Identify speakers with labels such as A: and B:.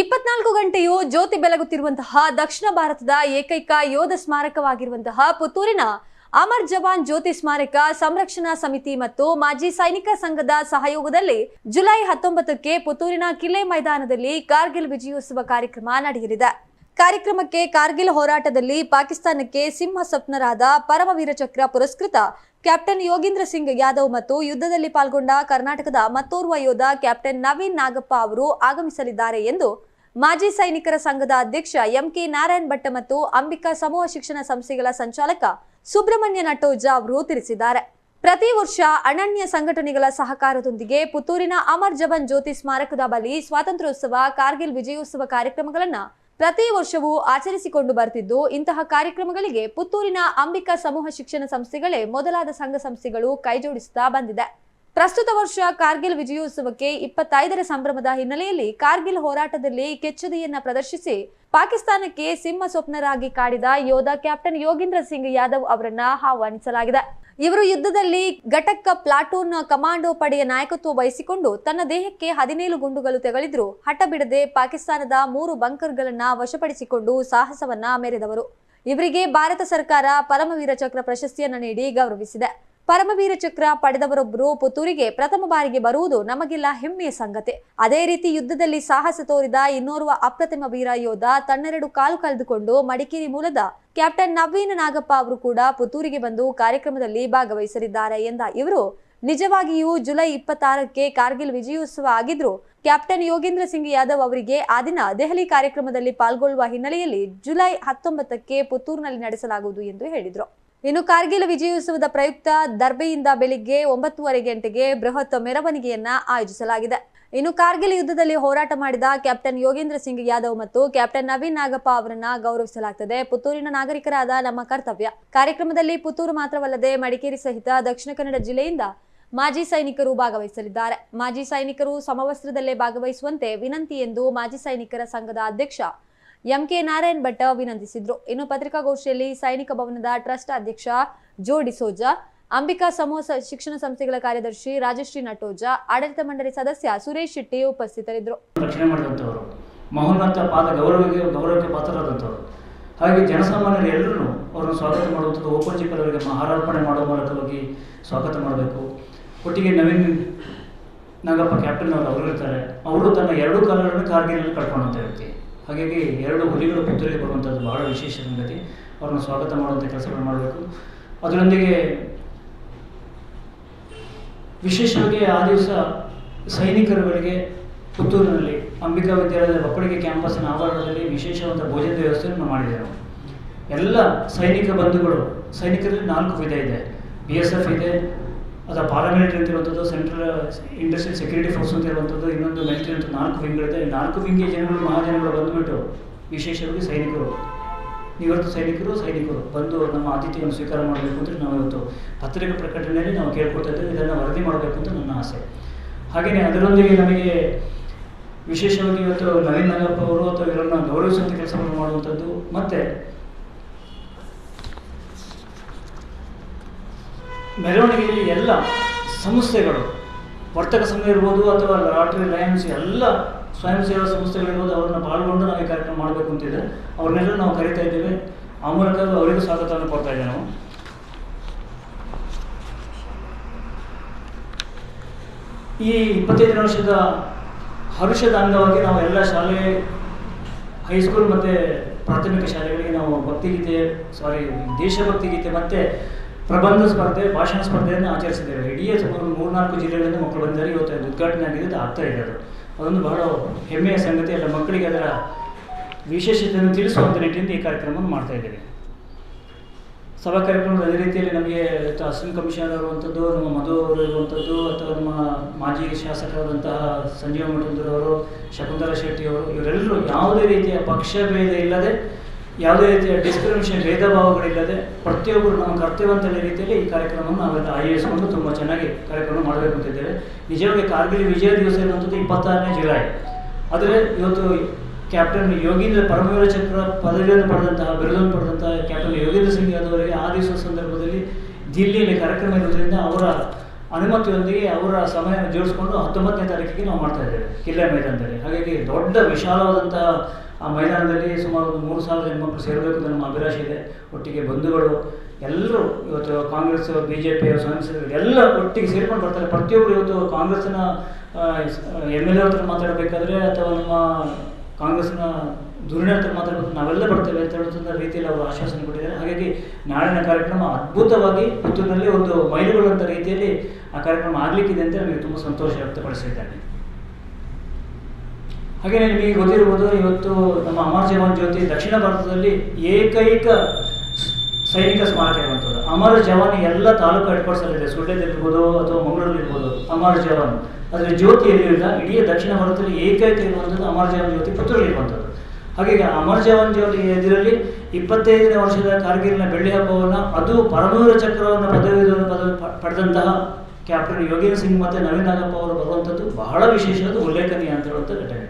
A: ಇಪ್ಪತ್ನಾಲ್ಕು ಗಂಟೆಯೂ ಜ್ಯೋತಿ ಬೆಳಗುತ್ತಿರುವಂತಹ ದಕ್ಷಿಣ ಭಾರತದ ಏಕೈಕ ಯೋಧ ಸ್ಮಾರಕವಾಗಿರುವಂತಹ ಪುತ್ತೂರಿನ ಅಮರ್ ಜವಾನ್ ಜ್ಯೋತಿ ಸ್ಮಾರಕ ಸಂರಕ್ಷಣಾ ಸಮಿತಿ ಮತ್ತು ಮಾಜಿ ಸೈನಿಕ ಸಂಘದ ಸಹಯೋಗದಲ್ಲಿ ಜುಲೈ ಹತ್ತೊಂಬತ್ತಕ್ಕೆ ಪುತ್ತೂರಿನ ಕಿಲೆ ಮೈದಾನದಲ್ಲಿ ಕಾರ್ಗಿಲ್ ವಿಜಯೋತ್ಸವ ಕಾರ್ಯಕ್ರಮ ನಡೆಯಲಿದೆ. ಕಾರ್ಯಕ್ರಮಕ್ಕೆ ಕಾರ್ಗಿಲ್ ಹೋರಾಟದಲ್ಲಿ ಪಾಕಿಸ್ತಾನಕ್ಕೆ ಸಿಂಹ ಸ್ವಪ್ನರಾದ ಪರಮವೀರ ಚಕ್ರ ಪುರಸ್ಕೃತ ಕ್ಯಾಪ್ಟನ್ ಯೋಗೀಂದ್ರ ಸಿಂಗ್ ಯಾದವ್ ಮತ್ತು ಯುದ್ಧದಲ್ಲಿ ಪಾಲ್ಗೊಂಡ ಕರ್ನಾಟಕದ ಮತ್ತೋರ್ವ ಯೋಧ ಕ್ಯಾಪ್ಟನ್ ನವೀನ್ ನಾಗಪ್ಪ ಅವರು ಆಗಮಿಸಲಿದ್ದಾರೆ ಎಂದು ಮಾಜಿ ಸೈನಿಕರ ಸಂಘದ ಅಧ್ಯಕ್ಷ ಎಂಕೆ ನಾರಾಯಣ್ ಭಟ್ಟ ಮತ್ತು ಅಂಬಿಕಾ ಸಮೂಹ ಶಿಕ್ಷಣ ಸಂಸ್ಥೆಗಳ ಸಂಚಾಲಕ ಸುಬ್ರಹ್ಮಣ್ಯ ನಟೋಜ ಅವರು ತಿಳಿಸಿದ್ದಾರೆ. ಪ್ರತಿ ವರ್ಷ ಅನನ್ಯ ಸಂಘಟನೆಗಳ ಸಹಕಾರದೊಂದಿಗೆ ಪುತ್ತೂರಿನ ಅಮರ್ ಜವಾನ್ ಜ್ಯೋತಿ ಸ್ಮಾರಕದ ಬಳಿ ಸ್ವಾತಂತ್ರ್ಯೋತ್ಸವ, ಕಾರ್ಗಿಲ್ ವಿಜಯೋತ್ಸವ ಕಾರ್ಯಕ್ರಮಗಳನ್ನ ಪ್ರತಿ ವರ್ಷವೂ ಆಚರಿಸಿಕೊಂಡು ಬರ್ತಿದ್ದು ಇಂತಹ ಕಾರ್ಯಕ್ರಮಗಳಿಗೆ ಪುತ್ತೂರಿನ ಅಂಬಿಕಾ ಸಮೂಹ ಶಿಕ್ಷಣ ಸಂಸ್ಥೆಗಳೇ ಮೊದಲಾದ ಸಂಘ ಸಂಸ್ಥೆಗಳು ಕೈಜೋಡಿಸುತ್ತಾ ಬಂದಿದೆ. ಪ್ರಸ್ತುತ ವರ್ಷ ಕಾರ್ಗಿಲ್ ವಿಜಯೋತ್ಸವಕ್ಕೆ ಇಪ್ಪತ್ತೈದರ ಸಂಭ್ರಮದ ಹಿನ್ನೆಲೆಯಲ್ಲಿ ಕಾರ್ಗಿಲ್ ಹೋರಾಟದಲ್ಲಿ ಕೆಚ್ಚುದಿಯನ್ನ ಪ್ರದರ್ಶಿಸಿ ಪಾಕಿಸ್ತಾನಕ್ಕೆ ಸಿಂಹ ಸ್ವಪ್ನರಾಗಿ ಕಾಡಿದ ಯೋಧ ಕ್ಯಾಪ್ಟನ್ ಯೋಗೀಂದ್ರ ಸಿಂಗ್ ಯಾದವ್ ಅವರನ್ನ ಆಹ್ವಾನಿಸಲಾಗಿದೆ. ಇವರು ಯುದ್ಧದಲ್ಲಿ ಘಟಕ ಪ್ಲಾಟೂನ್ ಕಮಾಂಡೋ ಪಡೆಯ ನಾಯಕತ್ವ ವಹಿಸಿಕೊಂಡು ತನ್ನ ದೇಹಕ್ಕೆ ಹದಿನೇಳು ಗುಂಡುಗಳು ತೆಗಳಿದ್ರು. ಹಠ ಬಿಡದೆ ಪಾಕಿಸ್ತಾನದ ಮೂರು ಬಂಕರ್ಗಳನ್ನ ವಶಪಡಿಸಿಕೊಂಡು ಸಾಹಸವನ್ನ ಮೆರೆದವರು ಇವರಿಗೆ ಭಾರತ ಸರ್ಕಾರ ಪರಮವೀರ ಚಕ್ರ ಪ್ರಶಸ್ತಿಯನ್ನ ನೀಡಿ ಗೌರವಿಸಿದೆ. ಪರಮವೀರ ಚಕ್ರ ಪಡೆದವರೊಬ್ಬರು ಪುತ್ತೂರಿಗೆ ಪ್ರಥಮ ಬಾರಿಗೆ ಬರುವುದು ನಮಗೆಲ್ಲ ಹೆಮ್ಮೆಯ ಸಂಗತಿ. ಅದೇ ರೀತಿ ಯುದ್ಧದಲ್ಲಿ ಸಾಹಸ ತೋರಿದ ಇನ್ನೋರ್ವ ಅಪ್ರತಿಮ ವೀರ ಯೋಧ ತನ್ನೆರಡು ಕಾಲು ಕಳೆದುಕೊಂಡು ಮಡಿಕೇರಿ ಮೂಲದ ಕ್ಯಾಪ್ಟನ್ ನವೀನ್ ನಾಗಪ್ಪ ಅವರು ಕೂಡ ಪುತ್ತೂರಿಗೆ ಬಂದು ಕಾರ್ಯಕ್ರಮದಲ್ಲಿ ಭಾಗವಹಿಸಲಿದ್ದಾರೆ ಎಂದ ಇವರು, ನಿಜವಾಗಿಯೂ ಜುಲೈ ಇಪ್ಪತ್ತಾರಕ್ಕೆ ಕಾರ್ಗಿಲ್ ವಿಜಯೋತ್ಸವ ಆಗಿದ್ರು ಕ್ಯಾಪ್ಟನ್ ಯೋಗೇಂದ್ರ ಸಿಂಗ್ ಯಾದವ್ ಅವರಿಗೆ ಆ ದಿನ ದೆಹಲಿ ಕಾರ್ಯಕ್ರಮದಲ್ಲಿ ಪಾಲ್ಗೊಳ್ಳುವ ಹಿನ್ನೆಲೆಯಲ್ಲಿ ಜುಲೈ ಹತ್ತೊಂಬತ್ತಕ್ಕೆ ಪುತ್ತೂರಿನಲ್ಲಿ ನಡೆಸಲಾಗುವುದು ಎಂದು ಹೇಳಿದರು. ಇನ್ನು ಕಾರ್ಗಿಲ್ ವಿಜಯೋತ್ಸವದ ಪ್ರಯುಕ್ತ ದರ್ಬೆಯಿಂದ ಬೆಳಿಗ್ಗೆ ಒಂಬತ್ತುವರೆ ಗಂಟೆಗೆ ಬೃಹತ್ ಮೆರವಣಿಗೆಯನ್ನ ಆಯೋಜಿಸಲಾಗಿದೆ. ಇನ್ನು ಕಾರ್ಗಿಲ್ ಯುದ್ಧದಲ್ಲಿ ಹೋರಾಟ ಮಾಡಿದ ಕ್ಯಾಪ್ಟನ್ ಯೋಗೇಂದ್ರ ಸಿಂಗ್ ಯಾದವ್ ಮತ್ತು ಕ್ಯಾಪ್ಟನ್ ನವೀನ್ ನಾಗಪ್ಪ ಅವರನ್ನ ಗೌರವಿಸಲಾಗುತ್ತದೆ ಪುತ್ತೂರಿನ ನಾಗರಿಕರಾದ ನಮ್ಮ ಕರ್ತವ್ಯ. ಕಾರ್ಯಕ್ರಮದಲ್ಲಿ ಪುತ್ತೂರು ಮಾತ್ರವಲ್ಲದೆ ಮಡಿಕೇರಿ ಸಹಿತ ದಕ್ಷಿಣ ಕನ್ನಡ ಜಿಲ್ಲೆಯಿಂದ ಮಾಜಿ ಸೈನಿಕರು ಭಾಗವಹಿಸಲಿದ್ದಾರೆ. ಮಾಜಿ ಸೈನಿಕರು ಸಮವಸ್ತ್ರದಲ್ಲೇ ಭಾಗವಹಿಸುವಂತೆ ವಿನಂತಿ ಎಂದು ಮಾಜಿ ಸೈನಿಕರ ಸಂಘದ ಅಧ್ಯಕ್ಷ ಎಂಕೆ ನಾರಾಯಣ್ ಭಟ್ ಅಭಿನಂದಿಸಿದ್ರು. ಇನ್ನು ಪತ್ರಿಕಾಗೋಷ್ಠಿಯಲ್ಲಿ ಸೈನಿಕ ಭವನದ ಟ್ರಸ್ಟ್ ಅಧ್ಯಕ್ಷ ಜೋ ಡಿಸೋಜಾ ಅಂಬಿಕಾ ಸಮೂಹ ಶಿಕ್ಷಣ ಸಂಸ್ಥೆಗಳ ಕಾರ್ಯದರ್ಶಿ ರಾಜಶ್ರೀ ನಟೋಜ, ಆಡಳಿತ ಮಂಡಳಿ ಸದಸ್ಯ ಸುರೇಶ್ ಶೆಟ್ಟಿ ಉಪಸ್ಥಿತರಿದ್ದರು.
B: ರಕ್ಷಣೆ ಮಹೋನ್ನತ ಪಾದ ಗೌರವಕ್ಕೆ ಗೌರವಕ್ಕೆ ಪಾತ್ರರಾದಂಥವರು. ಹಾಗೆ ಜನಸಾಮಾನ್ಯರು ಎಲ್ಲರೂ ಅವರನ್ನು ಸ್ವಾಗತ ಮಾಡುವಂಥದ್ದು ಓಪರ್ಜಿಕಲ್ ಮಹಾರಾರ್ಪಣೆ ಮಾಡುವ ಮೂಲಕವಾಗಿ ಸ್ವಾಗತ ಮಾಡಬೇಕು. ಒಟ್ಟಿಗೆ ನವೀನ್ ನಾಗಪ್ಪ ಕ್ಯಾಪ್ಟನ್ ಅವರು ಅವರಿರ್ತಾರೆ ಅವರು ತನ್ನ ಎರಡೂ ಕಾಲಗಳನ್ನು ಕಾರ್ಗಿಲಲ್ಲಿ ಕಳ್ಕೊಂಡಂಥ ವ್ಯಕ್ತಿ. ಹಾಗಾಗಿ ಎರಡು ಹುಲಿಗಳು ಪುತ್ತೂರಿಗೆ ಬರುವಂಥದ್ದು ಬಹಳ ವಿಶೇಷ ಸಂಗತಿ. ಅವ್ರನ್ನ ಸ್ವಾಗತ ಮಾಡುವಂಥ ಕೆಲಸಗಳು ಮಾಡಬೇಕು. ಅದರೊಂದಿಗೆ ವಿಶೇಷವಾಗಿ ಆ ದಿವಸ ಸೈನಿಕರುಗಳಿಗೆ ಪುತ್ತೂರಿನಲ್ಲಿ ಅಂಬಿಕಾ ವಿದ್ಯಾಲಯದ ಒಕ್ಕಡಿಗೆ ಕ್ಯಾಂಪಸ್ನ ಆವರಣದಲ್ಲಿ ವಿಶೇಷವಾದ ಭೋಜನದ ವ್ಯವಸ್ಥೆಯನ್ನು ಮಾಡಿದ್ದೇವೆ ಎಲ್ಲ ಸೈನಿಕ ಬಂಧುಗಳು, ಸೈನಿಕರಲ್ಲಿ ನಾಲ್ಕು ವಿಧ ಇದೆ. ಬಿ ಎಸ್ ಎಫ್ ಇದೆ ಅದು ಪ್ಯಾರಾಮಿಲಿಟರಿ ಅಂತ ಇರುವಂಥದ್ದು ಸೆಂಟ್ರಲ್ ಇಂಡಸ್ಟ್ರಿಯಲ್ ಸೆಕ್ಯೂರಿಟಿ ಫೋರ್ಸ್ ಅಂತ ಇರುವಂಥದ್ದು ಇನ್ನೊಂದು ಮಿಲಿಟರಿ ಅಂತ ನಾಲ್ಕು ವಿಂಗ್ಗಳಿದೆ ಈ ನಾಲ್ಕು ವಿಂಗ್ಗೆ ಜನಗಳು, ಮಹಾಜನಗಳು ಬಂದುಬಿಟ್ಟು ವಿಶೇಷವಾಗಿ ಸೈನಿಕರು, ನಿವೃತ್ತ ಸೈನಿಕರು ಸೈನಿಕರು ಬಂದು ನಮ್ಮ ಆತಿಥ್ಯವನ್ನು ಸ್ವೀಕಾರ ಮಾಡಬೇಕು ಅಂತ ನಾವು ಇವತ್ತು ಪತ್ರಿಕೆ ಪ್ರಕಟಣೆಯಲ್ಲಿ ನಾವು ಕೇಳ್ಕೊಳ್ತಾ ಇದ್ದೇವೆ. ಇದನ್ನು ವರದಿ ಮಾಡಬೇಕು ಅಂತ ನನ್ನ ಆಸೆ. ಹಾಗೆಯೇ ಅದರೊಂದಿಗೆ ನಮಗೆ ವಿಶೇಷವಾಗಿ ಇವತ್ತು ನವೀನ್ ನಾಗಪ್ಪ ಅವರು ಅಥವಾ ಇವರನ್ನು ಗೌರವಿಸುವಂಥ ಕೆಲಸವನ್ನು ಮಾಡುವಂಥದ್ದು. ಮತ್ತು ಮೆರವಣಿಗೆಯಲ್ಲಿ ಎಲ್ಲ ಸಂಸ್ಥೆಗಳು, ವರ್ತಕ ಸಂಘ ಇರ್ಬೋದು ಅಥವಾ ಲಾಟ್ರಿ ಲಯನ್ಸ್ ಎಲ್ಲ ಸ್ವಯಂ ಸೇವಾ ಸಂಸ್ಥೆಗಳಿರ್ಬೋದು, ಅವ್ರನ್ನ ಪಾಲ್ಗೊಂಡು ನಾವು ಈ ಕಾರ್ಯಕ್ರಮ ಮಾಡಬೇಕು ಅಂತಿದೆ. ಅವ್ರನ್ನೆಲ್ಲ ನಾವು ಕರಿತಾ ಇದ್ದೇವೆ. ಆ ಮೂಲಕ ಅವರಿಗೂ ಸ್ವಾಗತವನ್ನು ಕೊಡ್ತಾ ಇದ್ದೇವೆ ನಾವು. ಈ ಇಪ್ಪತ್ತೈದನೇ ವರ್ಷದ ಹರುಷದ ಅಂಗವಾಗಿ ನಾವು ಎಲ್ಲ ಶಾಲೆ, ಹೈಸ್ಕೂಲ್ ಮತ್ತು ಪ್ರಾಥಮಿಕ ಶಾಲೆಗಳಿಗೆ ನಾವು ಭಕ್ತಿಗೀತೆ ಸಾರಿ ದೇಶಭಕ್ತಿ ಗೀತೆ ಮತ್ತು ಪ್ರಬಂಧ ಸ್ಪರ್ಧೆ, ಭಾಷಣ ಸ್ಪರ್ಧೆಯನ್ನು ಆಚರಿಸಿದ್ದೇವೆ ಇಡೀ ಸುಮಾರು ಮೂರ್ನಾಲ್ಕು ಜಿಲ್ಲೆಗಳಿಂದ ಮಕ್ಕಳು ಬಂದಿದ್ದಾರೆ ಇವತ್ತು ಉದ್ಘಾಟನೆ ಆಗಿದೆ ಆಗ್ತಾ ಇದೆ ಅದು. ಅದೊಂದು ಬಹಳ ಹೆಮ್ಮೆಯ ಸಂಗತಿ ಅಲ್ಲ, ಮಕ್ಕಳಿಗೆ ಅದರ ವಿಶೇಷತೆಯನ್ನು ತಿಳಿಸುವಂಥ ನಿಟ್ಟಿನಿಂದ ಈ ಕಾರ್ಯಕ್ರಮವನ್ನು ಮಾಡ್ತಾ ಇದ್ದೇವೆ. ಸಭಾ ಕಾರ್ಯಕ್ರಮಗಳು ಅದೇ ರೀತಿಯಲ್ಲಿ ನಮಗೆ ಅಸಿಸ್ಟೆಂಟ್ ಕಮಿಷನರ್ ಇರುವಂಥದ್ದು ನಮ್ಮ ಮಧು ಅವರು ಇರುವಂಥದ್ದು, ಅಥವಾ ನಮ್ಮ ಮಾಜಿ ಶಾಸಕರಾದಂತಹ ಸಂಜೀವ ಮಠದವರು ಶಕುಂತಲಾ ಶೆಟ್ಟಿ ಅವರು, ಇವರೆಲ್ಲರೂ ಯಾವುದೇ ರೀತಿಯ ಪಕ್ಷಭೇದ ಇಲ್ಲದೆ ಯಾವುದೇ ರೀತಿಯ ಡಿಸ್ಕ್ರಿಮಿನೇಷನ್ ಭೇದ ಭಾವಗಳಿಲ್ಲದೆ ಪ್ರತಿಯೊಬ್ಬರು ನಮ್ಮ ಕರ್ತವ್ಯವಂತ ರೀತಿಯಲ್ಲಿ ಈ ಕಾರ್ಯಕ್ರಮವನ್ನು ನಾವೆಲ್ಲ ಆಯೋಜಿಸಿಕೊಂಡು ತುಂಬ ಚೆನ್ನಾಗಿ ಕಾರ್ಯಕ್ರಮ ಮಾಡಬೇಕು ಅಂತಿದ್ದೇವೆ ನಿಜವಾಗಿ ಕಾರ್ಗಿಲ್ ವಿಜಯ ದಿವಸ ಇರುವಂಥದ್ದು ಇಪ್ಪತ್ತಾರನೇ ಜುಲೈ. ಆದರೆ ಇವತ್ತು ಕ್ಯಾಪ್ಟನ್ ಯೋಗೀಂದ್ರ ಪರಮವೀರ ಚಕ್ರ ಪದವಿಯನ್ನು ಪಡೆದಂತಹ, ಬಿರುದನ್ನು ಪಡೆದಂತಹ ಕ್ಯಾಪ್ಟನ್ ಯೋಗೇಂದ್ರ ಸಿಂಗ್ ಯಾದವರಿಗೆ ಆ ದಿವಸ ಸಂದರ್ಭದಲ್ಲಿ ದಿಲ್ಲಿಯಲ್ಲಿ ಕಾರ್ಯಕ್ರಮ ಇರುವುದರಿಂದ ಅವರ ಅನುಮತಿಯೊಂದಿಗೆ ಅವರ ಸಮಯವನ್ನು ಜೋಡಿಸ್ಕೊಂಡು ಹತ್ತೊಂಬತ್ತನೇ ತಾರೀಕಿಗೆ ನಾವು ಮಾಡ್ತಾ ಇದ್ದೇವೆ. ಕಿಲ್ಲೆ ಮೈದಾನದಲ್ಲಿ. ಹಾಗಾಗಿ ದೊಡ್ಡ ವಿಶಾಲವಾದಂಥ ಆ ಮೈದಾನದಲ್ಲಿ ಸುಮಾರು ಒಂದು ಮೂರು ಸಾವಿರ ಹೆಣ್ಮಕ್ಳು ಸೇರಬೇಕು ಅಂತ ನಮ್ಮ ಅಭಿಲಾಷೆ ಇದೆ. ಒಟ್ಟಿಗೆ ಬಂಧುಗಳು, ಎಲ್ಲರೂ ಇವತ್ತು ಕಾಂಗ್ರೆಸ್ ಬಿ ಜೆ ಪಿ ಎಲ್ಲ ಒಟ್ಟಿಗೆ ಸೇರ್ಕೊಂಡು ಬರ್ತಾರೆ. ಪ್ರತಿಯೊಬ್ಬರು ಇವತ್ತು ಕಾಂಗ್ರೆಸ್ನ ಎಂ ಎಲ್ ಎ ಹತ್ರ ಮಾತಾಡಬೇಕಾದ್ರೆ ಅಥವಾ ನಮ್ಮ ಕಾಂಗ್ರೆಸ್ನ ಧುರೀಣ ಹತ್ರ ಮಾತಾಡಬೇಕು ನಾವೆಲ್ಲ ಬರ್ತೇವೆ ಅಂತ ಹೇಳುವಂಥ ರೀತಿಯಲ್ಲಿ ಅವರು ಆಶ್ವಾಸನೆ ಕೊಟ್ಟಿದ್ದಾರೆ. ಹಾಗಾಗಿ ನಾಳಿನ ಕಾರ್ಯಕ್ರಮ ಅದ್ಭುತವಾಗಿ ಪುತ್ತೂರಿನಲ್ಲಿ ಒಂದು ಮೈಲುಗಳಂಥ ರೀತಿಯಲ್ಲಿ ಆ ಕಾರ್ಯಕ್ರಮ ಆಗಲಿಕ್ಕಿದೆ ಅಂತ ನಮಗೆ ತುಂಬ ಸಂತೋಷ ವ್ಯಕ್ತಪಡಿಸಿದ್ದೇನೆ ಹಾಗೆಯೇ ನಿಮಗೆ ಗೊತ್ತಿರುವುದು, ಇವತ್ತು ನಮ್ಮ ಅಮರ್ ಜವಾನ್ ಜ್ಯೋತಿ ದಕ್ಷಿಣ ಭಾರತದಲ್ಲಿ ಏಕೈಕ ಸೈನಿಕ ಸ್ಮಾರಕ ಇರುವಂಥದ್ದು. ಅಮರ್ ಜವಾನ್ ಎಲ್ಲ ತಾಲೂಕು ಹೆಡ್ಕ್ವಾರ್ಟ್ಸಲ್ಲಿದೆ ಸುಳ್ಳ್ಯದಲ್ಲಿರ್ಬೋದು ಅಥವಾ ಮಂಗಳೂರಲ್ಲಿರ್ಬೋದು, ಅಮರ್ ಜವಾನ್. ಆದರೆ ಜ್ಯೋತಿ ಎಲ್ಲಿರಲಿಲ್ಲ ಇಡೀ ದಕ್ಷಿಣ ಭಾರತದಲ್ಲಿ ಏಕೈಕ ಇರುವಂಥದ್ದು ಅಮರ್ ಜವಾನ್ ಜ್ಯೋತಿ ಪುತ್ತೂರಲ್ಲಿ ಇರುವಂಥದ್ದು. ಹಾಗಾಗಿ ಅಮರ್ ಜವಾನ್ ಜ್ಯೋತಿ ಎದುರಲ್ಲಿ ಇಪ್ಪತ್ತೈದನೇ ವರ್ಷದ ಕಾರ್ಗಿಲ್ನ ಬೆಳ್ಳಿ ಹಬ್ಬವನ್ನು, ಅದು ಪರಮೂರ ಚಕ್ರವನ್ನು ಪದವಿ ಪಡೆದಂತಹ ಕ್ಯಾಪ್ಟನ್ ಯೋಗೇಂದ್ರ ಸಿಂಗ್ ಮತ್ತು ನವೀನ್ ನಾಗಪ್ಪ ಅವರು ಬರುವಂಥದ್ದು ಬಹಳ ವಿಶೇಷವಾದ ಉಲ್ಲೇಖನೀಯ ಅಂತ ಹೇಳುವಂಥ ಘಟನೆ.